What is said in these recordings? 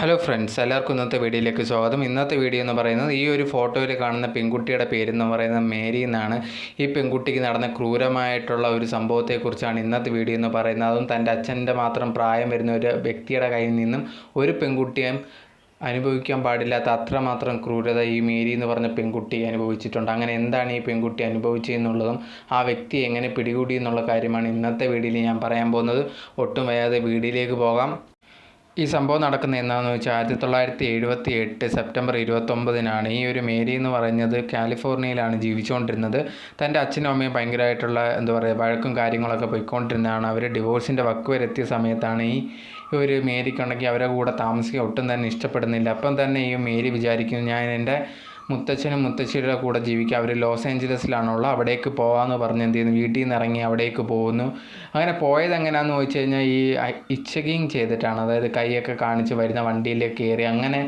Hello friends എല്ലാവർക്കും ഇന്നത്തെ വീഡിയോയിലേക്ക് സ്വാഗതം. ഇന്നത്തെ വീഡിയോ എന്ന് പറയുന്നത് ഈ ഒരു ഫോട്ടോയിൽ കാണുന്ന പെൺകുട്ടിയുടെ പേരെന്ന് പറയുന്നത് മേരി എന്നാണ്. ഈ പെൺകുട്ടിക്ക് നടന്ന ക്രൂരമായിട്ടുള്ള ഒരു സംഭവത്തെക്കുറിച്ചാണ് ഇന്നത്തെ വീഡിയോ എന്ന് പറയുന്നത്. അതും തന്റെ അച്ഛന്റെ മാത്രം പ്രായം വരുന്ന ഒരു വ്യക്തിയുടെ കയ്യിൽ നിന്നും ഒരു പെൺകുട്ടിയും അനുഭവിക്കാൻ പാടില്ലാത്ത അത്രമാത്രം ക്രൂരത ഈ മേരി എന്ന് പറഞ്ഞ പെൺകുട്ടി അനുഭവിച്ചിട്ടുണ്ട്. അങ്ങനെ എന്താണ് ഈ പെൺകുട്ടി അനുഭവിച്ചതെന്നുള്ളതും ആ വ്യക്തി എങ്ങനെ പിടികൂടി എന്നുള്ള കാര്യമാണ് ഇന്നത്തെ വീഡിയോയിൽ ഞാൻ പറയാൻ പോകുന്നത്. ഒട്ടും വയ്യാതെ വീഡിയോയിലേക്ക് പോകാം. ഈ സംഭവം നടക്കുന്നത് എന്താണെന്ന് വെച്ചാൽ ആയിരത്തി തൊള്ളായിരത്തി എഴുപത്തി എട്ട് സെപ്റ്റംബർ ഇരുപത്തൊമ്പതിനാണ് ഈ ഒരു മേരി എന്ന് പറയുന്നത് കാലിഫോർണിയയിലാണ് ജീവിച്ചുകൊണ്ടിരുന്നത്. തന്റെ അച്ഛനും അമ്മയും ഭയങ്കരമായിട്ടുള്ള എന്താ പറയുക വഴക്കും കാര്യങ്ങളൊക്കെ പോയിക്കൊണ്ടിരുന്നതാണ്. അവർ ഡിവോഴ്സിന്റെ വക്ക് എത്തിയ സമയത്താണ് ഈ ഒരു മേരിക്കുണ്ടെങ്കിൽ അവരെ കൂടെ താമസിക്കാൻ ഒട്ടും തന്നെ ഇഷ്ടപ്പെടുന്നില്ല. അപ്പം തന്നെ ഈ മേരി വിചാരിക്കുന്നു ഞാൻ എന്റെ മുത്തച്ഛനും മുത്തശ്ശിയുടെ കൂടെ ജീവിക്കുക. അവർ ലോസ് ഏഞ്ചലസിലാണുള്ളത്. അവിടേക്ക് പോകാമെന്ന് പറഞ്ഞ് എന്ത് ചെയ്യുന്നു? വീട്ടിൽ നിന്ന് ഇറങ്ങി അവിടേക്ക് പോകുന്നു. അങ്ങനെ പോയത് എങ്ങനെയാണെന്ന് ചോദിച്ചു കഴിഞ്ഞാൽ ഈ ഇച്ചകിങ് ചെയ്തിട്ടാണ്. അതായത് കൈയൊക്കെ കാണിച്ച് വരുന്ന വണ്ടിയിലേക്ക് കയറി അങ്ങനെ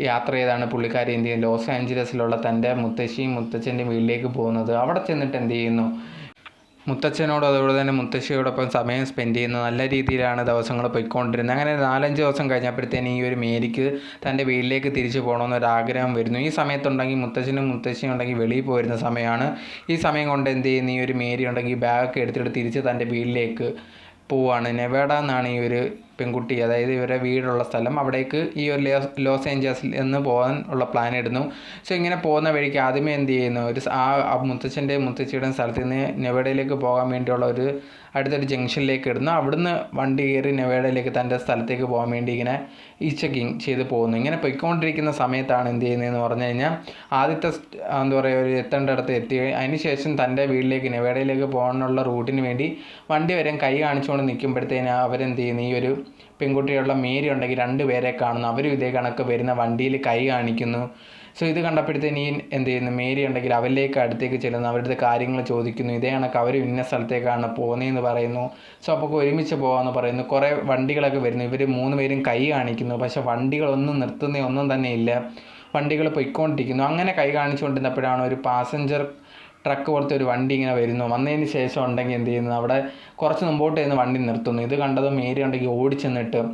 യാത്ര ചെയ്താണ് പുള്ളിക്കാരി എന്ത് ചെയ്യുന്നത്? ലോസ് ഏഞ്ചലസിലുള്ള തന്റെ മുത്തശ്ശിയും മുത്തച്ഛന്റെയും വീട്ടിലേക്ക് പോകുന്നത്. അവിടെ ചെന്നിട്ട് എന്ത് ചെയ്യുന്നു? മുത്തച്ഛനോട് അതുപോലെ തന്നെ മുത്തശ്ശിയോടൊപ്പം സമയം സ്പെൻഡ് ചെയ്യുന്ന നല്ല രീതിയിലാണ് ദിവസങ്ങൾ പോയിക്കൊണ്ടിരുന്നത്. അങ്ങനെ നാലഞ്ച് ദിവസം കഴിഞ്ഞപ്പോഴത്തേന് ഈ ഒരു മേരിക്ക് തന്റെ വീട്ടിലേക്ക് തിരിച്ചു പോകണമെന്നൊരാഗ്രഹം വരുന്നു. ഈ സമയത്തുണ്ടെങ്കിൽ മുത്തച്ഛനും മുത്തശ്ശിയും ഉണ്ടെങ്കിൽ വെളിയിൽ പോയിരുന്ന സമയമാണ്. ഈ സമയം കൊണ്ട് എന്ത് ചെയ്യുന്നു? ഈ ഒരു മേരി ഉണ്ടെങ്കിൽ ബാഗൊക്കെ എടുത്തിട്ട് തിരിച്ച് തന്റെ വീട്ടിലേക്ക് പോവാണ്. നെവേഡ എന്നാണ് ഈ ഒരു പെൺകുട്ടി അതായത് ഇവരുടെ വീടുള്ള സ്ഥലം അവിടേക്ക് ഈ ഒരു ലോസ് ഏഞ്ചൽസിൽ നിന്ന് പോകാൻ ഉള്ള പ്ലാൻ ഇടുന്നു. സോ ഇങ്ങനെ പോകുന്ന വഴിക്ക് ആദ്യമേ എന്ത് ചെയ്യുന്നു? ഒരു ആ മുത്തച്ഛന്റെ മുത്തച്ഛിയുടെ സ്ഥലത്ത് നിന്ന് നെവേഡയിലേക്ക് പോകാൻ വേണ്ടിയുള്ള ഒരു അടുത്തൊരു ജംഗ്ഷനിലേക്ക് ഇടുന്നു. അവിടുന്ന് വണ്ടി കയറി നെവേഡയിലേക്ക് തന്റെ സ്ഥലത്തേക്ക് പോകാൻ വേണ്ടി ഇങ്ങനെ ഈ ചെക്കിങ് ചെയ്ത് പോകുന്നു. ഇങ്ങനെ പൊയ്ക്കൊണ്ടിരിക്കുന്ന സമയത്താണ് എന്ത് ചെയ്യുന്നതെന്ന് പറഞ്ഞു കഴിഞ്ഞാൽ ആദ്യത്തെ എന്താ പറയുക ഒരു എത്തേണ്ടടുത്ത് എത്തി. അതിന് ശേഷം തന്റെ വീട്ടിലേക്ക് നെവേഡയിലേക്ക് പോകാനുള്ള റൂട്ടിന് വേണ്ടി വണ്ടി വരെ കൈ കാണിച്ചുകൊണ്ട് നിൽക്കുമ്പോഴത്തേന് അവരെന്ത് ചെയ്യുന്നു? ഈ ഒരു പെൺകുട്ടികളുടെ മേരി ഉണ്ടെങ്കിൽ രണ്ട് പേരെ കാണുന്നു. അവരും ഇതേ കണക്ക് വരുന്ന വണ്ടിയിൽ കൈ കാണിക്കുന്നു. സോ ഇത് കണ്ടപ്പോഴത്തേന് ഈ എന്ത് ചെയ്യുന്നു? മേരി ഉണ്ടെങ്കിൽ അവരിലേക്ക് അടുത്തേക്ക് ചെല്ലുന്നു. അവരുടെ കാര്യങ്ങൾ ചോദിക്കുന്നു. ഇതേ കണക്ക് അവർ ഇന്ന സ്ഥലത്തേക്കാണ് പോകുന്നതെന്ന് പറയുന്നു. സോ അപ്പോൾ ഒരുമിച്ച് പോകാമെന്ന് പറയുന്നു. കുറേ വണ്ടികളൊക്കെ വരുന്നു. ഇവർ മൂന്ന് പേരും കൈ കാണിക്കുന്നു. പക്ഷെ വണ്ടികളൊന്നും നിർത്തുന്ന ഒന്നും തന്നെ ഇല്ല. വണ്ടികൾ പൊയ്ക്കൊണ്ടിരിക്കുന്നു. അങ്ങനെ കൈ കാണിച്ചുകൊണ്ടിരുന്നപ്പോഴാണ് ഒരു പാസഞ്ചർ ട്രക്ക് പോലത്തെ ഒരു വണ്ടി ഇങ്ങനെ വരുന്നു. വന്നതിന് ശേഷം ഉണ്ടെങ്കിൽ എന്ത് ചെയ്യുന്നു? അവിടെ കുറച്ച് മുമ്പോട്ട് ചെന്ന് വണ്ടി നിർത്തുന്നു. ഇത് കണ്ടതും മേരി ഉണ്ടെങ്കിൽ ഓടിച്ചെന്നിട്ട്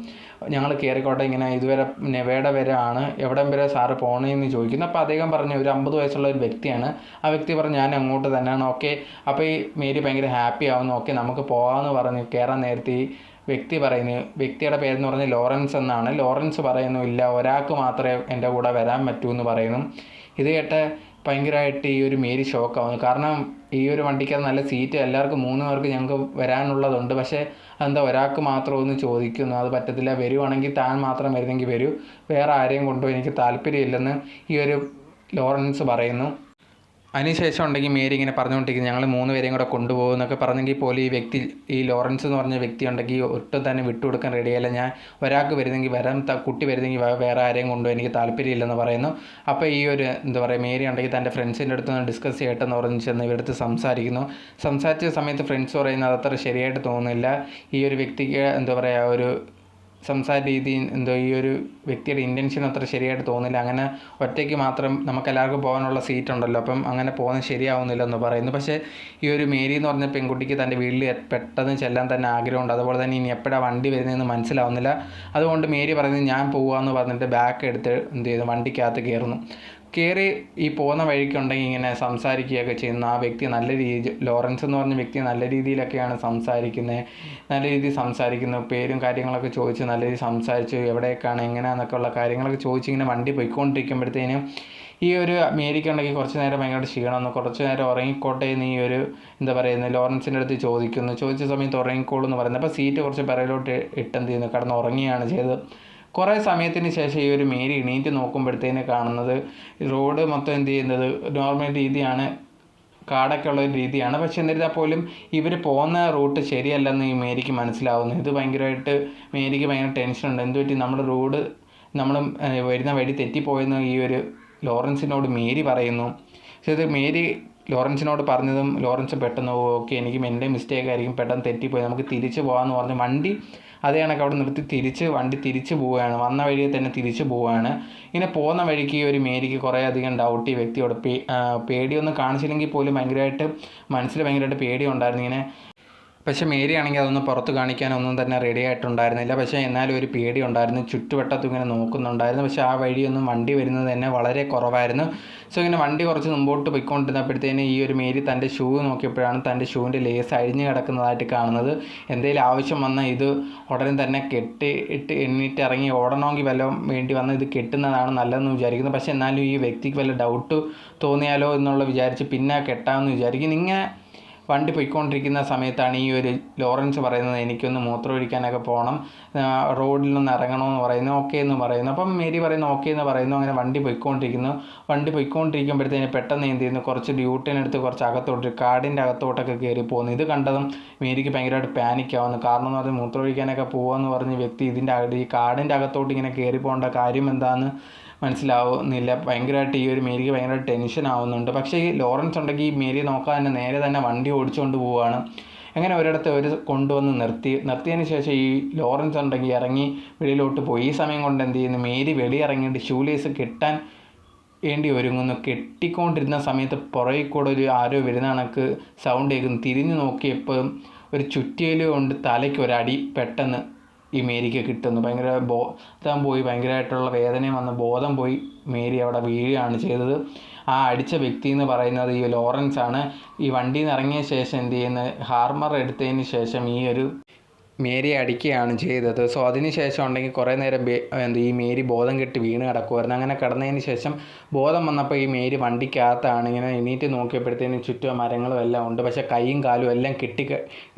ഞങ്ങൾ കയറിക്കോട്ടെ ഇങ്ങനെ ഇതുവരെ നെവേടെ വരെ ആണ്. എവിടം വരെ സാറ് പോകണമെന്ന് ചോദിക്കുന്നു. അപ്പോൾ അദ്ദേഹം പറഞ്ഞു ഒരു അമ്പത് വയസ്സുള്ള ഒരു വ്യക്തിയാണ്. ആ വ്യക്തി പറഞ്ഞു ഞാൻ അങ്ങോട്ട് തന്നെയാണ്. ഓക്കെ. അപ്പോൾ ഈ മേരി ഭയങ്കര ഹാപ്പി ആവുന്നു. ഓക്കെ നമുക്ക് പോകാമെന്ന് പറഞ്ഞു കയറാൻ നേരത്തെ ഈ വ്യക്തി പറയുന്നു. വ്യക്തിയുടെ പേരെന്ന് പറഞ്ഞ് ലോറൻസ് എന്നാണ്. ലോറൻസ് പറയുന്നു ഇല്ല ഒരാൾക്ക് മാത്രമേ എന്റെ കൂടെ വരാൻ പറ്റൂ എന്ന് പറയുന്നു. ഇത് കേട്ട് ഭയങ്കരമായിട്ട് ഈ ഒരു മേരി ഷോക്കാവുന്നു. കാരണം ഈ ഒരു വണ്ടിക്കകത്ത് നല്ല സീറ്റ് എല്ലാവർക്കും മൂന്ന് പേർക്ക് ഞങ്ങൾക്ക് വരാനുള്ളതുണ്ട്. പക്ഷേ അതെന്താ ഒരാൾക്ക് മാത്രം ഒന്ന് ചോദിക്കുന്നു. അത് പറ്റത്തില്ല. വരുവാണെങ്കിൽ താൻ മാത്രം വരുന്നെങ്കിൽ വരൂ. വേറെ ആരെയും കൊണ്ടുപോയി എനിക്ക് താല്പര്യമില്ലെന്ന് ഈ ഒരു ലോറൻസ് പറയുന്നു. അതിനുശേഷം ഉണ്ടെങ്കിൽ മേരി ഇങ്ങനെ പറഞ്ഞുകൊണ്ടിരിക്കും ഞങ്ങൾ മൂന്ന് പേരെയും കൂടെ കൊണ്ടുപോകും എന്നൊക്കെ പറഞ്ഞെങ്കിൽ പോലും ഈ വ്യക്തി ഈ ലോറൻസ് എന്ന് പറഞ്ഞ വ്യക്തി ഉണ്ടെങ്കിൽ ഒട്ടും തന്നെ വിട്ടുകൊടുക്കാൻ റെഡിയല്ല ഞാൻ ഒരാൾക്ക് വരുന്നെങ്കിൽ വരാൻ കുട്ടി വരുന്നെങ്കിൽ വേറെ ആരെയും കൊണ്ടുപോയി എനിക്ക് താല്പര്യമില്ലെന്ന് പറയുന്നു. അപ്പോൾ ഈ ഒരു എന്താ പറയുക മേരി ഉണ്ടെങ്കിൽ തന്റെ ഫ്രണ്ട്സിന്റെ അടുത്ത് നിന്ന് ഡിസ്കസ് ചെയ്യട്ടെന്ന് പറഞ്ഞ് ചെന്ന് ഇവരടുത്ത് സംസാരിക്കുന്നു. സംസാരിച്ച സമയത്ത് ഫ്രണ്ട്സ് പറയുന്നത് അതത്ര ശരിയായിട്ട് തോന്നുന്നില്ല. ഈ ഒരു വ്യക്തിക്ക് എന്താ പറയുക ഒരു സംസാര രീതി എന്തോ ഈ ഒരു വ്യക്തിയുടെ ഇന്റൻഷൻ അത്ര ശരിയായിട്ട് തോന്നില്ല. അങ്ങനെ ഒറ്റയ്ക്ക് മാത്രം നമുക്ക് എല്ലാവർക്കും പോകാനുള്ള സീറ്റ് ഉണ്ടല്ലോ. അപ്പം അങ്ങനെ പോകുന്നത് ശരിയാവുന്നില്ല എന്ന് പറയുന്നു. പക്ഷേ ഈ ഒരു മേരി എന്ന് പറഞ്ഞ പെൺകുട്ടിക്ക് തന്റെ വീട്ടിൽ പെട്ടെന്ന് ചെല്ലാൻ തന്നെ ആഗ്രഹമുണ്ട്. അതുപോലെ തന്നെ ഇനി എപ്പോഴാണ് വണ്ടി വരുന്നതെന്ന് മനസ്സിലാവുന്നില്ല. അതുകൊണ്ട് മേരി പറയുന്നത് ഞാൻ പോവാന്ന് പറഞ്ഞിട്ട് ബാക്ക് എടുത്ത് എന്ത് ചെയ്തു? വണ്ടിക്കകത്ത് കയറുന്നു. കയറി ഈ പോകുന്ന വഴിക്കുണ്ടെങ്കിൽ ഇങ്ങനെ സംസാരിക്കുകയൊക്കെ ചെയ്യുന്ന ആ വ്യക്തി നല്ല രീതി ലോറൻസ് എന്ന് പറഞ്ഞ വ്യക്തി നല്ല രീതിയിലൊക്കെയാണ് സംസാരിക്കുന്നത് നല്ല രീതിയിൽ സംസാരിക്കുന്നു. പേരും കാര്യങ്ങളൊക്കെ ചോദിച്ച് നല്ല രീതിയിൽ സംസാരിച്ചു. എവിടെയൊക്കെയാണ് എങ്ങനെയാണെന്നൊക്കെ ഉള്ള കാര്യങ്ങളൊക്കെ ചോദിച്ച് ഇങ്ങനെ വണ്ടി പോയിക്കൊണ്ടിരിക്കുമ്പോഴത്തേനും ഈ ഒരു മേരിക്കുണ്ടെങ്കിൽ കുറച്ച് നേരം ഭയങ്കര ക്ഷീണമെന്ന് കുറച്ച് നേരം ഉറങ്ങിക്കോട്ടെ എന്ന് ഈ ഒരു എന്താ പറയുന്നത് ലോറൻസിന്റെ അടുത്ത് ചോദിക്കുന്നു. ചോദിച്ച സമയത്ത് ഉറങ്ങിക്കോളൂ എന്ന് പറയുന്നത് അപ്പോൾ സീറ്റ് കുറച്ച് പിറകിലോട്ട് ഇട്ടെന്ത് ചെയ്യുന്നു? കിടന്ന് ഉറങ്ങിയാണ് ചെയ്തത്. കുറേ സമയത്തിന് ശേഷം ഈ ഒരു മേരി എണീറ്റ് നോക്കുമ്പോഴത്തേന് കാണുന്നത് റോഡ് മൊത്തം എന്ത് ചെയ്യുന്നത് നോർമൽ രീതിയാണ് കാടൊക്കെ ഉള്ള ഒരു രീതിയാണ്. പക്ഷെ എന്നിരുന്നാൽ പോലും ഇവർ പോകുന്ന റൂട്ട് ശരിയല്ലെന്ന് ഈ മേരിക്ക് മനസ്സിലാവുന്നു. ഇത് ഭയങ്കരമായിട്ട് മേരിക്ക് ഭയങ്കര ടെൻഷനുണ്ട് എന്തുപറ്റി നമ്മുടെ റോഡ് നമ്മൾ വരുന്ന വഴി തെറ്റിപ്പോയെന്ന് ഈ ഒരു ലോറൻസിനോട് മേരി പറയുന്നു. പക്ഷെ ഇത് മേരി ലോറൻസിനോട് പറഞ്ഞതും ലോറൻസ് പെട്ടെന്ന് ഓക്കെ എനിക്ക് എന്റെ മിസ്റ്റേക്ക് ആയിരിക്കും പെട്ടെന്ന് തെറ്റിപ്പോയി നമുക്ക് തിരിച്ചു പോകാമെന്ന് പറഞ്ഞ് വണ്ടി അതേ കണക്ക് അവിടെ നിർത്തി തിരിച്ച് വണ്ടി തിരിച്ചു പോവുകയാണ് വന്ന വഴിയെ തന്നെ തിരിച്ചു പോവുകയാണ്. ഇങ്ങനെ പോകുന്ന വഴിക്ക് ഒരു മേരിക്ക് കുറേ അധികം ഡൗട്ട് ഈ വ്യക്തിയോട് പേടിയൊന്നും കാണിച്ചില്ലെങ്കിൽ പോലും ഭയങ്കരമായിട്ട് മനസ്സിൽ ഭയങ്കരമായിട്ട് പേടിയുണ്ടായിരുന്നു. ഇങ്ങനെ പക്ഷേ മേരി ആണെങ്കിൽ അതൊന്നും പുറത്ത് കാണിക്കാനൊന്നും തന്നെ റെഡി ആയിട്ടുണ്ടായിരുന്നില്ല. പക്ഷേ എന്നാലും ഒരു പേടി ഉണ്ടായിരുന്നു. ചുറ്റുവട്ടത്തും ഇങ്ങനെ നോക്കുന്നുണ്ടായിരുന്നു. പക്ഷേ ആ വഴിയൊന്നും വണ്ടി വരുന്നത് തന്നെ വളരെ കുറവായിരുന്നു. സോ ഇങ്ങനെ വണ്ടി കുറച്ച് മുമ്പോട്ട് പോയിക്കൊണ്ടിരുന്നപ്പോഴത്തേന് ഈ ഒരു മേരി തന്റെ ഷൂ നോക്കിയപ്പോഴാണ് തന്റെ ഷൂവിന്റെ ലേസ് അഴിഞ്ഞ് കിടക്കുന്നതായിട്ട് കാണുന്നത്. എന്തെങ്കിലും ആവശ്യം വന്നാൽ ഇത് ഉടനെ തന്നെ കെട്ടി ഇട്ട് എണ്ണിട്ട് ഇറങ്ങി ഓടണമെങ്കിൽ വല്ലതും വേണ്ടി വന്നാൽ ഇത് കെട്ടുന്നതാണ് നല്ലതെന്ന് വിചാരിക്കുന്നു. പക്ഷേ എന്നാലും ഈ വ്യക്തിക്ക് വല്ല ഡൗട്ട് തോന്നിയാലോ എന്നുള്ള വിചാരിച്ച് പിന്നെ കെട്ടാമെന്ന് വിചാരിക്കുന്നു. ഇങ്ങനെ വണ്ടി പോയിക്കൊണ്ടിരിക്കുന്ന സമയത്താണ് ഈ ഒരു ലോറൻസ് പറയുന്നത് എനിക്കൊന്ന് മൂത്രമൊഴിക്കാനൊക്കെ പോകണം റോഡിൽ നിന്ന് ഇറങ്ങണമെന്ന് പറയുന്നു ഓക്കെ എന്ന് പറയുന്നു. അപ്പം മേരി പറയുന്നു ഓക്കെ എന്ന് പറയുന്നു. അങ്ങനെ വണ്ടി പോയിക്കൊണ്ടിരിക്കുന്നു. വണ്ടി പോയിക്കൊണ്ടിരിക്കുമ്പോഴത്തേന് പെട്ടെന്ന് എന്ത് ചെയ്യുന്നു? കുറച്ച് ഡ്യൂട്ടിനെടുത്ത് കുറച്ച് അകത്തോട്ട് കാടിന്റെ അകത്തോട്ടൊക്കെ കയറി പോകുന്നു. ഇത് കണ്ടതും മേരിക്ക് ഭയങ്കരമായിട്ട് പാനിക്കാവുന്നു കാരണം എന്ന് പറഞ്ഞാൽ മൂത്രമൊഴിക്കാനൊക്കെ പോകുമെന്ന് പറഞ്ഞ വ്യക്തി ഇതിന്റെ ഈ കാടിന്റെ അകത്തോട്ട് ഇങ്ങനെ കയറി പോകേണ്ട കാര്യം എന്താണെന്ന് മനസ്സിലാവുന്നില്ല. ഭയങ്കരമായിട്ട് ഈ ഒരു മേരിക്ക് ഭയങ്കര ടെൻഷൻ ആവുന്നുണ്ട്. പക്ഷേ ഈ ലോറൻസ് ഉണ്ടെങ്കിൽ ഈ മേരി നോക്കാൻ തന്നെ നേരെ തന്നെ വണ്ടി ഓടിച്ചുകൊണ്ട് പോവുകയാണ്. അങ്ങനെ ഒരിടത്ത് അവർ കൊണ്ടുവന്ന് നിർത്തി. നിർത്തിയതിന് ശേഷം ഈ ലോറൻസ് ഉണ്ടെങ്കിൽ ഇറങ്ങി വെളിയിലോട്ട് പോയി. ഈ സമയം കൊണ്ട് എന്ത് ചെയ്യുന്നു? മേരി വെളിയിറങ്ങിയിട്ട് ഷൂലേസ് കെട്ടാൻ വേണ്ടി ഒരുങ്ങുന്നു. കെട്ടിക്കൊണ്ടിരുന്ന സമയത്ത് പുറകിൽ കൂടെ ഒരു ആരോ വരുന്ന കണക്ക് സൗണ്ട് കേൾക്കുന്നു. തിരിഞ്ഞു നോക്കിയപ്പോൾ ഒരു ചുറ്റിയൽ കൊണ്ട് തലയ്ക്ക് ഒരടി പെട്ടെന്ന് ഈ മേരിക്ക് കിട്ടുന്നു. ഭയങ്കര ബോധം പോയി ഭയങ്കരമായിട്ടുള്ള വേദനയും വന്ന് ബോധം പോയി മേരി അവിടെ വീഴുകയാണ് ചെയ്തത്. ആ അടിച്ച വ്യക്തി എന്ന് പറയുന്നത് ഈ ലോറൻസ് ആണ് ഈ വണ്ടിയിൽ നിന്ന് ഇറങ്ങിയ ശേഷം എന്ത് ചെയ്യുന്നത് ഹാർമർ എടുത്തതിന് ശേഷം ഈ ഒരു മേരി അടിക്കുകയാണ് ചെയ്തത്. സോ അതിന് ശേഷം ഉണ്ടെങ്കിൽ കുറേ നേരം എന്താ ഈ മേരി ബോധം കെട്ടി വീണ് കിടക്കുമായിരുന്നു അങ്ങനെ കിടന്നതിന് ശേഷം ബോധം വന്നപ്പോൾ ഈ മേരി വണ്ടിക്കകത്താണ്. ഇങ്ങനെ എണീറ്റ് നോക്കിയപ്പോഴത്തേന് ചുറ്റും മരങ്ങളും എല്ലാം ഉണ്ട്. പക്ഷേ കൈയും കാലും എല്ലാം കെട്ടി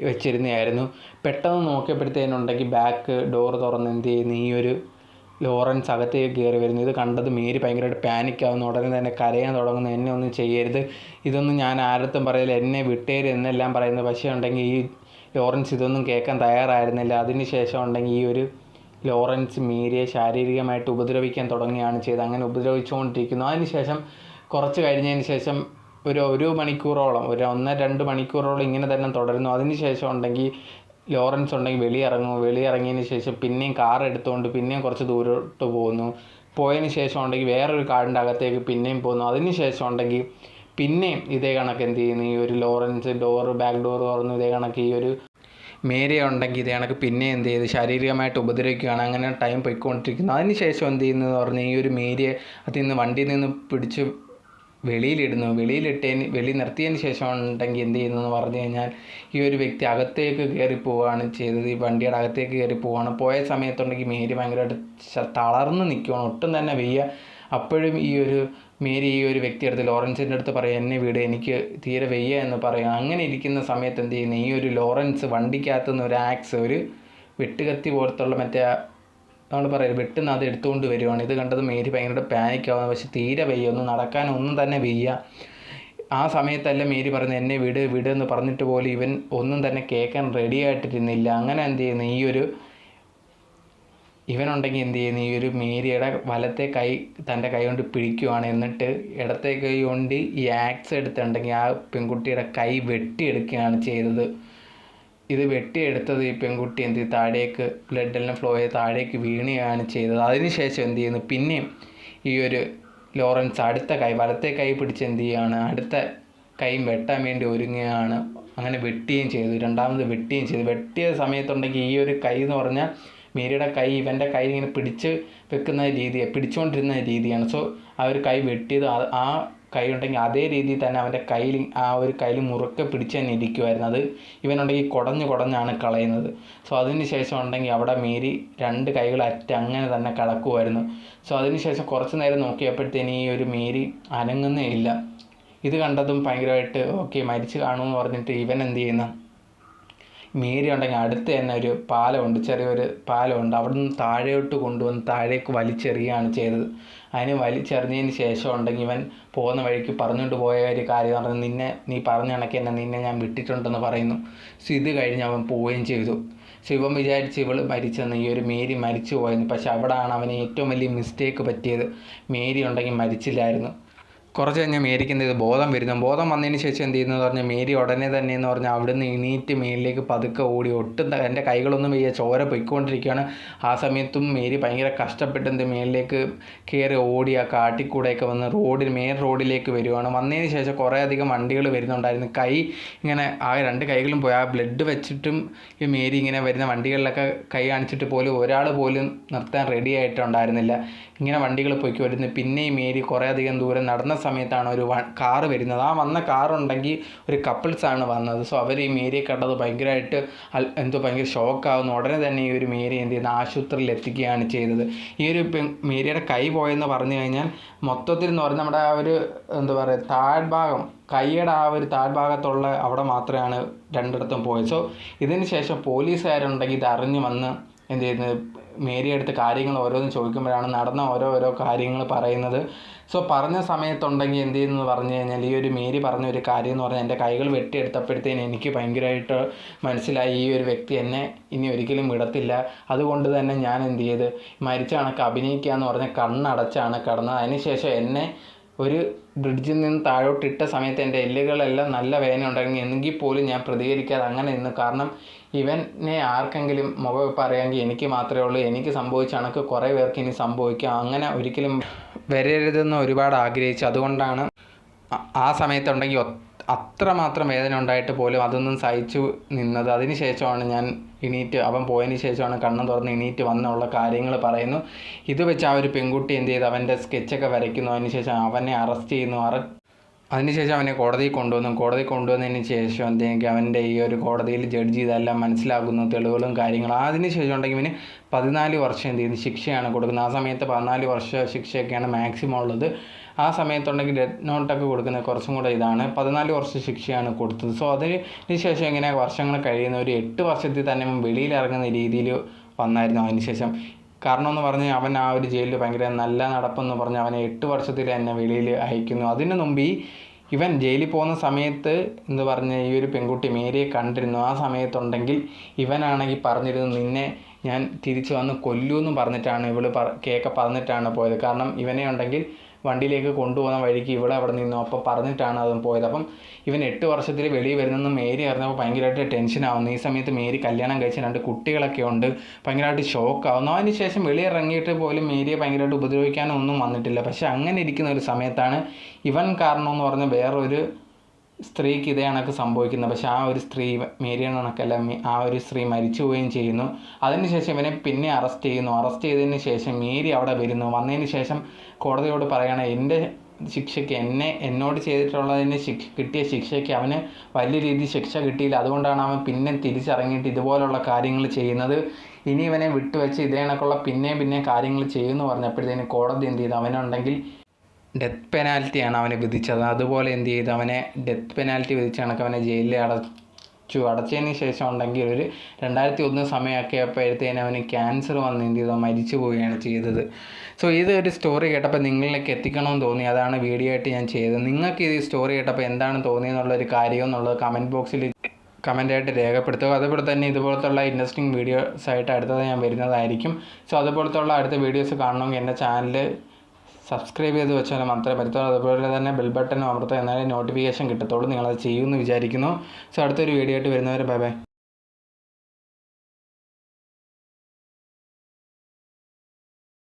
വെച്ചിരുന്നതായിരുന്നു. പെട്ടെന്ന് നോക്കിയപ്പോഴത്തേനുണ്ടെങ്കിൽ ബാക്ക് ഡോർ തുറന്ന് എന്ത് ചെയ്യുന്നു? ഈ ഒരു ലോറൻസ് അകത്തേക്ക് കയറി വരുന്നു. ഇത് കണ്ടത് മേരി ഭയങ്കരമായിട്ട് പാനിക് ഉടനെ തന്നെ കരയാൻ തുടങ്ങുന്നു. എന്നെ ഒന്നും ചെയ്യരുത്. ഇതൊന്നും ഞാൻ ആരത്തും പറയില്ല. എന്നെ വിട്ടേര് എന്നെല്ലാം പറയുന്നത് പക്ഷേ ഉണ്ടെങ്കിൽ ഈ ലോറൻസ് ഇതൊന്നും കേൾക്കാൻ തയ്യാറായിരുന്നില്ല. അതിനുശേഷം ഉണ്ടെങ്കിൽ ഈ ഒരു ലോറൻസ് മീരിയെ ശാരീരികമായിട്ട് ഉപദ്രവിക്കാൻ തുടങ്ങുകയാണ് ചെയ്തത്. അങ്ങനെ ഉപദ്രവിച്ചുകൊണ്ടിരിക്കുന്നു. അതിനുശേഷം കുറച്ച് കഴിഞ്ഞതിന് ശേഷം ഒരു ഒരു മണിക്കൂറോളം ഒരു ഒന്ന് രണ്ട് മണിക്കൂറോളം ഇങ്ങനെ തന്നെ തുടരുന്നു. അതിനുശേഷം ഉണ്ടെങ്കിൽ ലോറൻസ് ഉണ്ടെങ്കിൽ വെളിയിറങ്ങും. വെളിയിറങ്ങിയതിന് ശേഷം പിന്നെയും കാർ എടുത്തുകൊണ്ട് പിന്നെയും കുറച്ച് ദൂരോട്ട് പോകുന്നു. പോയതിന് ശേഷം ഉണ്ടെങ്കിൽ വേറൊരു കാടിന്റെ അകത്തേക്ക് പിന്നെയും പോകുന്നു. അതിന് ശേഷം ഉണ്ടെങ്കിൽ പിന്നെയും ഇതേ കണക്ക് എന്ത് ചെയ്യുന്നു? ഈ ഒരു ലോറൻസ് ഡോറ് ബാക്ക് ഡോർ തുറന്ന് ഇതേ കണക്ക് ഈ ഒരു മേരിയ ഉണ്ടെങ്കിൽ ഇതേ കണക്ക് പിന്നെ എന്ത് ചെയ്ത് ശാരീരികമായിട്ട് ഉപദ്രവിക്കുകയാണ്. അങ്ങനെ ടൈം പോയിക്കൊണ്ടിരിക്കുന്നു. അതിന് ശേഷം എന്ത് ചെയ്യുന്നത് പറഞ്ഞാൽ ഈ ഒരു മേരിയെ അതിൽ നിന്ന് വണ്ടിയിൽ നിന്ന് പിടിച്ച് വെളിയിലിടുന്നു. വെളിയിലിട്ടതിന് വെളി നിർത്തിയതിന് ശേഷം ഉണ്ടെങ്കിൽ എന്ത് ചെയ്യുന്നു എന്ന് പറഞ്ഞു കഴിഞ്ഞാൽ ഈ ഒരു വ്യക്തി അകത്തേക്ക് കയറി പോവുകയാണ് ചെയ്തത്. ഈ വണ്ടിയുടെ അകത്തേക്ക് കയറി പോവുകയാണ്. പോയ സമയത്തുണ്ടെങ്കിൽ മേരി ഭയങ്കരമായിട്ട് തളർന്ന് നിൽക്കുകയാണ് ഒട്ടും തന്നെ വയ്യ. അപ്പോഴും ഈ ഒരു മേരി ഈ ഒരു വ്യക്തി അടുത്ത് ലോറൻസിന്റെ അടുത്ത് പറയും എന്നെ വീട് എനിക്ക് തീരെ വയ്യ എന്ന് പറയും. അങ്ങനെ ഇരിക്കുന്ന സമയത്ത് എന്ത് ചെയ്യുന്നു? ഈ ഒരു ലോറൻസ് വണ്ടിക്കകത്ത് നിന്ന് ഒരു ആക്സ് ഒരു വെട്ടുകത്തി പോലത്തുള്ള മറ്റേ നമ്മൾ പറയും വെട്ടുന്ന അത് എടുത്തുകൊണ്ട് വരുവാണ്. ഇത് കണ്ടത് മേരി ഭയങ്കര പാനിക് ആവുന്നു പക്ഷെ തീരെ വയ്യ ഒന്നും നടക്കാനൊന്നും തന്നെ വയ്യ. ആ സമയത്തല്ല മേരി പറയുന്നത് എന്നെ വിട് വിട് എന്ന് പറഞ്ഞിട്ട് പോലും ഇവൻ ഒന്നും തന്നെ കേൾക്കാൻ റെഡി ആയിട്ടിരുന്നില്ല. അങ്ങനെ എന്ത് ചെയ്യുന്നു? ഈ ഒരു ഇവനുണ്ടെങ്കിൽ എന്ത് ചെയ്യുന്നു ഈ ഒരു മേരിയുടെ വലത്തെ കൈ തന്റെ കൈ കൊണ്ട് പിടിക്കുവാണ്. എന്നിട്ട് ഇടത്തെ കൈ കൊണ്ട് ഈ ആക്സ് എടുത്തിട്ടുണ്ടെങ്കിൽ ആ പെൺകുട്ടിയുടെ കൈ വെട്ടിയെടുക്കുകയാണ് ചെയ്തത്. ഇത് വെട്ടിയെടുത്തത് ഈ പെൺകുട്ടി എന്ത് ചെയ്യും? താഴേക്ക് ബ്ലഡ് എല്ലാം ഫ്ലോ ചെയ്ത് താഴേക്ക് വീണുകയാണ് ചെയ്തത്. അതിനുശേഷം എന്ത് ചെയ്യുന്നു? പിന്നെയും ഈ ഒരു ലോറൻസ് അടുത്ത കൈ വലത്തെ കൈ പിടിച്ച് എന്ത് ചെയ്യുകയാണ്? അടുത്ത കൈയും വെട്ടാൻ വേണ്ടി ഒരുങ്ങുകയാണ്. അങ്ങനെ വെട്ടുകയും ചെയ്തു. രണ്ടാമത് വെട്ടുകയും ചെയ്തു. വെട്ടിയ സമയത്തുണ്ടെങ്കിൽ ഈ ഒരു കൈ എന്ന് പറഞ്ഞാൽ മേരിയുടെ കൈ ഇവന്റെ കൈ ഇങ്ങനെ പിടിച്ച് വെക്കുന്ന രീതി പിടിച്ചുകൊണ്ടിരുന്ന രീതിയാണ്. സോ ആ ഒരു കൈ വെട്ടിയത് ആ- ആ കൈ ഉണ്ടെങ്കിൽ അതേ രീതിയിൽ തന്നെ അവന്റെ കയ്യിൽ ആ ഒരു കയ്യിൽ മുറുക്കെ പിടിച്ച് തന്നെ ഇരിക്കുമായിരുന്നു അത് ഇവനുണ്ടെങ്കിൽ കുടഞ്ഞു കുടഞ്ഞാണ് കളയുന്നത്. സോ അതിന് ശേഷം ഉണ്ടെങ്കിൽ അവിടെ മേരി രണ്ട് കൈകൾ അറ്റ് അങ്ങനെ തന്നെ കിടക്കുമായിരുന്നു സോ അതിന് ശേഷം കുറച്ച് നേരം നോക്കിയപ്പോഴത്തേന് ഈ ഒരു മേരി അനങ്ങുന്നേ ഇല്ല. ഇത് കണ്ടതും ഭയങ്കരമായിട്ട് ഓക്കെ മരിച്ചു കാണുമെന്ന് പറഞ്ഞിട്ട് ഇവൻ എന്ത് ചെയ്യുന്നു? മേരി ഉണ്ടെങ്കിൽ അടുത്ത് തന്നെ ഒരു പാലമുണ്ട് ചെറിയൊരു പാലമുണ്ട്. അവിടെ നിന്ന് താഴെയോട്ട് കൊണ്ടുവന്ന് താഴേക്ക് വലിച്ചെറിയുകയാണ് ചെയ്തത്. അതിന് വലിച്ചെറിഞ്ഞതിന് ശേഷം ഉണ്ടെങ്കിൽ ഇവൻ പോകുന്ന വഴിക്ക് പറഞ്ഞുകൊണ്ട് പോയ ഒരു കാര്യം പറഞ്ഞു നിന്നെ നീ പറഞ്ഞ കണക്ക് തന്നെ നിന്നെ ഞാൻ വിട്ടിട്ടുണ്ടെന്ന് പറയുന്നു. സോ ഇത് കഴിഞ്ഞ് അവൻ പോവുകയും ചെയ്തു. സോ ഇവൻ വിചാരിച്ച് ഇവൾ മരിച്ചെന്ന് ഈ ഒരു മേരി മരിച്ചു പോയെന്ന് പക്ഷെ അവിടെയാണ് അവന് ഏറ്റവും വലിയ മിസ്റ്റേക്ക് പറ്റിയത്. മേരി ഉണ്ടെങ്കിൽ മരിച്ചില്ലായിരുന്നു. കുറച്ച് കഴിഞ്ഞാൽ മേരിക്ക് എന്ത് ചെയ്തു? ബോധം വരുന്നു. ബോധം വന്നതിന് ശേഷം എന്ത് ചെയ്യുന്നു പറഞ്ഞാൽ മേരി ഉടനെ തന്നെ എന്ന് പറഞ്ഞാൽ അവിടുന്ന് എണീറ്റ് മേലിലേക്ക് പതുക്കെ ഓടി ഒട്ടും എന്റെ കൈകളൊന്നും വയ്യ. ചോര പൊയ്ക്കൊണ്ടിരിക്കുകയാണ്. ആ സമയത്തും മേരി ഭയങ്കര കഷ്ടപ്പെട്ട് എന്ത് മേലിലേക്ക് കയറി ഓടി ആ കാട്ടിക്കൂടെയൊക്കെ വന്ന് റോഡിൽ മെയിൻ റോഡിലേക്ക് വരുവാണ്. വന്നതിന് ശേഷം കുറേ അധികം വണ്ടികൾ വരുന്നുണ്ടായിരുന്നു. കൈ ഇങ്ങനെ ആ രണ്ട് കൈകളും പോയി. ആ ബ്ലഡ് വെച്ചിട്ടും ഈ മേരി ഇങ്ങനെ വരുന്ന വണ്ടികളിലൊക്കെ കൈ കാണിച്ചിട്ട് പോലും ഒരാൾ പോലും നിർത്താൻ റെഡി ആയിട്ടുണ്ടായിരുന്നില്ല. ഇങ്ങനെ വണ്ടികൾ പോയി വരുന്നു പിന്നെ ഈ മേരി കുറേ അധികം ദൂരം നടന്ന സമയത്താണ് ഒരു കാറ് വരുന്നത്. ആ വന്ന കാറുണ്ടെങ്കിൽ ഒരു കപ്പിൾസാണ് വന്നത്. സോ അവർ ഈ മേരിയെ കണ്ടത് ഭയങ്കരമായിട്ട് എന്തോ ഭയങ്കര ഷോക്കാവുന്നു. ഉടനെ തന്നെ ഈ ഒരു മേരി എന്ത് ചെയ്യുന്ന? ആശുപത്രിയിൽ എത്തിക്കുകയാണ് ചെയ്തത്. ഈ ഒരു മേരിയുടെ കൈ പോയെന്ന് പറഞ്ഞു കഴിഞ്ഞാൽ മൊത്തത്തിൽ എന്ന് പറഞ്ഞാൽ നമ്മുടെ ആ ഒരു എന്താ പറയുക താഴ്ഭാഗം കൈയുടെ ആ ഒരു താഴ്ഭാഗത്തുള്ള അവിടെ മാത്രമാണ് രണ്ടിടത്തും പോയത്. സോ ഇതിന് ശേഷം പോലീസുകാരുണ്ടെങ്കിൽ ഇത് അറിഞ്ഞു വന്ന് എന്ത് ചെയ്യുന്നത് മേരിയുടെ അടുത്ത് കാര്യങ്ങൾ ഓരോന്ന് ചോദിക്കുമ്പോഴാണ് നടന്ന ഓരോ ഓരോ കാര്യങ്ങൾ പറയുന്നത്. സോ പറഞ്ഞ സമയത്തുണ്ടെങ്കിൽ എന്ത് ചെയ്യുന്നു പറഞ്ഞു കഴിഞ്ഞാൽ ഈ ഒരു മേരി പറഞ്ഞ ഒരു കാര്യം എന്ന് പറഞ്ഞാൽ എന്റെ കൈകൾ വെട്ടിയെടുത്തപ്പോഴത്തേന് എനിക്ക് ഭയങ്കരമായിട്ട് മനസ്സിലായി ഈ ഒരു വ്യക്തി എന്നെ ഇനി ഒരിക്കലും വിടത്തില്ല. അതുകൊണ്ട് തന്നെ ഞാൻ എന്ത് ചെയ്ത്? മരിച്ച കണക്ക് അഭിനയിക്കുക എന്ന് പറഞ്ഞ കണ്ണടച്ചാണ് കടന്നത്. അതിനുശേഷം എന്നെ ഒരു ബ്രിഡ്ജിൽ നിന്ന് താഴോട്ടിട്ട സമയത്ത് എന്റെ എല്ലുകളെല്ലാം നല്ല വേദന ഉണ്ടായിരുന്നു എങ്കിൽ പോലും ഞാൻ പ്രതികരിക്കാതെ അങ്ങനെ നിന്നു. കാരണം ഇവനെ ആർക്കെങ്കിലും മുഖം പറയാമെങ്കിൽ എനിക്ക് മാത്രമേ ഉള്ളൂ. എനിക്ക് സംഭവിച്ച കണക്ക് കുറേ പേർക്ക് ഇനി സംഭവിക്കാം. അങ്ങനെ ഒരിക്കലും വരരുതെന്ന് ഒരുപാട് ആഗ്രഹിച്ചു. അതുകൊണ്ടാണ് ആ- സമയത്തുണ്ടെങ്കിൽ അത്രമാത്രം വേദന ഉണ്ടായിട്ട് പോലും അതൊന്നും സഹിച്ചു നിന്നത്. അതിന് ശേഷമാണ് ഞാൻ എണീറ്റ് അവൻ പോയതിന് ശേഷമാണ് കണ്ണ് തുറന്ന് എണീറ്റ് വന്നുള്ള കാര്യങ്ങൾ പറയുന്നു. ഇത് വെച്ച് ആ ഒരു പെൺകുട്ടി എന്ത് ചെയ്തു? അവന്റെ സ്കെച്ചൊക്കെ വരയ്ക്കുന്നു. അതിന് ശേഷം അവനെ അറസ്റ്റ് ചെയ്യുന്നു. അറ അതിനുശേഷം അവനെ കോടതിയിൽ കൊണ്ടുവന്നു. കോടതി കൊണ്ടുവന്നതിന് ശേഷം അദ്ദേഹം അവന്റെ ഈ ഒരു കോടതിയിൽ ജഡ്ജി ഇതെല്ലാം മനസ്സിലാക്കുന്നു. തെളിവുകളും കാര്യങ്ങളും. അതിന് ശേഷം ഉണ്ടെങ്കിൽ ഇവന് പതിനാല് വർഷം എന്ത് ചെയ്യുന്നു? ശിക്ഷയാണ് കൊടുക്കുന്നത്. ആ സമയത്ത് പതിനാല് വർഷ ശിക്ഷയൊക്കെയാണ് മാക്സിമം ഉള്ളത്. ആ സമയത്തുണ്ടെങ്കിൽ ഡെത്ത് നോട്ടൊക്കെ കൊടുക്കുന്നത് കുറച്ചും കൂടെ ഇതാണ്. പതിനാല് വർഷം ശിക്ഷയാണ് കൊടുത്തത്. സോ അതിന് ശേഷം ഇങ്ങനെ വർഷങ്ങൾ കഴിയുന്ന ഒരു എട്ട് വർഷത്തിൽ തന്നെ വെളിയിൽ ഇറങ്ങുന്ന രീതിയിൽ വന്നായിരുന്നു. അതിനുശേഷം കാരണം എന്ന് പറഞ്ഞാൽ അവൻ ആ ഒരു ജയിലിൽ ഭയങ്കര നല്ല നടപ്പെന്ന് പറഞ്ഞ് അവനെ എട്ട് വർഷത്തിൽ എന്നെ വെളിയിൽ അയക്കുന്നു. അതിനു മുമ്പ് ഈ ഇവൻ ജയിലിൽ പോകുന്ന സമയത്ത് എന്ന് പറഞ്ഞ ഈ ഒരു പെൺകുട്ടി മേരിയെ കണ്ടിരുന്നു. ആ സമയത്തുണ്ടെങ്കിൽ ഇവനാണെങ്കിൽ പറഞ്ഞിരുന്നു നിന്നെ ഞാൻ തിരിച്ചു വന്ന് കൊല്ലൂ എന്ന് പറഞ്ഞിട്ടാണ് ഇവൾ കേക്ക് പറഞ്ഞിട്ടാണ് പോയത്. കാരണം ഇവനെ ഉണ്ടെങ്കിൽ വണ്ടിയിലേക്ക് കൊണ്ടുപോകുന്ന വഴിക്ക് ഇവിടെ അവിടെ നിന്നു. അപ്പോൾ പറഞ്ഞിട്ടാണ് അതും പോയത്. അപ്പം ഇവൻ എട്ട് വർഷത്തിൽ വെളിയിൽ വരുന്നെന്ന് മേരി അറിഞ്ഞപ്പോൾ ഭയങ്കരമായിട്ട് ടെൻഷൻ ആവുന്നു. ഈ സമയത്ത് മേരി കല്യാണം കഴിച്ച രണ്ട് കുട്ടികളൊക്കെ ഉണ്ട്. ഭയങ്കരമായിട്ട് ഷോക്ക് ആവുന്നു. അതിന് ശേഷം വെളിയിറങ്ങിയിട്ട് പോലും മേരിയെ ഭയങ്കരമായിട്ട് ഉപദ്രവിക്കാനൊന്നും വന്നിട്ടില്ല. പക്ഷേ അങ്ങനെ ഇരിക്കുന്ന ഒരു സമയത്താണ് ഇവൻ കാരണം എന്ന് പറഞ്ഞ വേറൊരു സ്ത്രീക്ക് ഇതേ കണക്ക് സംഭവിക്കുന്നത്. പക്ഷെ ആ ഒരു സ്ത്രീ മേരിയാണ് കണക്കല്ല ആ ഒരു സ്ത്രീ മരിച്ചു പോവുകയും ചെയ്യുന്നു. അതിനുശേഷം ഇവനെ പിന്നെ അറസ്റ്റ് ചെയ്യുന്നു. അറസ്റ്റ് ചെയ്തതിന് ശേഷം മേരി അവിടെ വരുന്നു. വന്നതിന് ശേഷം കോടതിയോട് പറയുകയാണ് എന്റെ ശിക്ഷയ്ക്ക് എന്നെ എന്നോട് ചെയ്തിട്ടുള്ളതിന് ശിക്ഷ കിട്ടിയ ശിക്ഷയ്ക്ക് അവന് വലിയ രീതിയിൽ ശിക്ഷ കിട്ടിയില്ല. അതുകൊണ്ടാണ് അവൻ പിന്നെ തിരിച്ചറങ്ങിയിട്ട് ഇതുപോലുള്ള കാര്യങ്ങൾ ചെയ്യുന്നത്. ഇനി ഇവനെ വിട്ടുവെച്ച് ഇതേ കണക്കുള്ള പിന്നെയും പിന്നെയും കാര്യങ്ങൾ ചെയ്യുമെന്ന് പറഞ്ഞപ്പോഴത്തേന് കോടതി എന്ത് ചെയ്തു? അവനുണ്ടെങ്കിൽ ഡെത്ത് പെനാൽറ്റിയാണ് അവനെ വിധിച്ചത്. അതുപോലെ എന്ത് ചെയ്തു? അവനെ ഡെത്ത് പെനാൽറ്റി വിധിച്ച കണക്ക് അവനെ ജയിലിൽ അടച്ചു. അടച്ചതിന് ശേഷം ഉണ്ടെങ്കിൽ ഒരു രണ്ടായിരത്തി ഒന്ന് സമയമൊക്കെ ആയപ്പോഴത്തേന് അവന് ക്യാൻസർ വന്ന് എന്ത് ചെയ്തു? മരിച്ചു പോവുകയാണ് ചെയ്തത്. സോ ഇത് ഒരു സ്റ്റോറി കേട്ടപ്പോൾ നിങ്ങളിലേക്ക് എത്തിക്കണമെന്ന് തോന്നി. അതാണ് വീഡിയോ ആയിട്ട് ഞാൻ ചെയ്തത്. നിങ്ങൾക്ക് ഈ സ്റ്റോറി കേട്ടപ്പോൾ എന്താണ് തോന്നിയെന്നുള്ളൊരു കാര്യം എന്നുള്ളത് കമന്റ് ബോക്സിൽ കമന്റായിട്ട് രേഖപ്പെടുത്തുക. അതുപോലെ തന്നെ ഇതുപോലത്തുള്ള ഇൻട്രസ്റ്റിംഗ് വീഡിയോസ് ആയിട്ട് അടുത്തത് ഞാൻ വരുന്നതായിരിക്കും. സോ അതുപോലത്തുള്ള അടുത്ത വീഡിയോസ് കാണണമെങ്കിൽ എന്റെ ചാനൽ സബ്സ്ക്രൈബ് ചെയ്ത് വെച്ചാൽ മാത്രമേ പറ്റത്തുള്ളൂ അതുപോലെ തന്നെ ബെൽ ബട്ടൺ അമർത്തുക എന്നാലേ നോട്ടിഫിക്കേഷൻ കിട്ടത്തുള്ളൂ. നിങ്ങളത് ചെയ്യുമെന്ന് വിചാരിക്കുന്നു. സോ അടുത്തൊരു വീഡിയോ ആയിട്ട് വരുന്നവരെ ബൈ ബൈ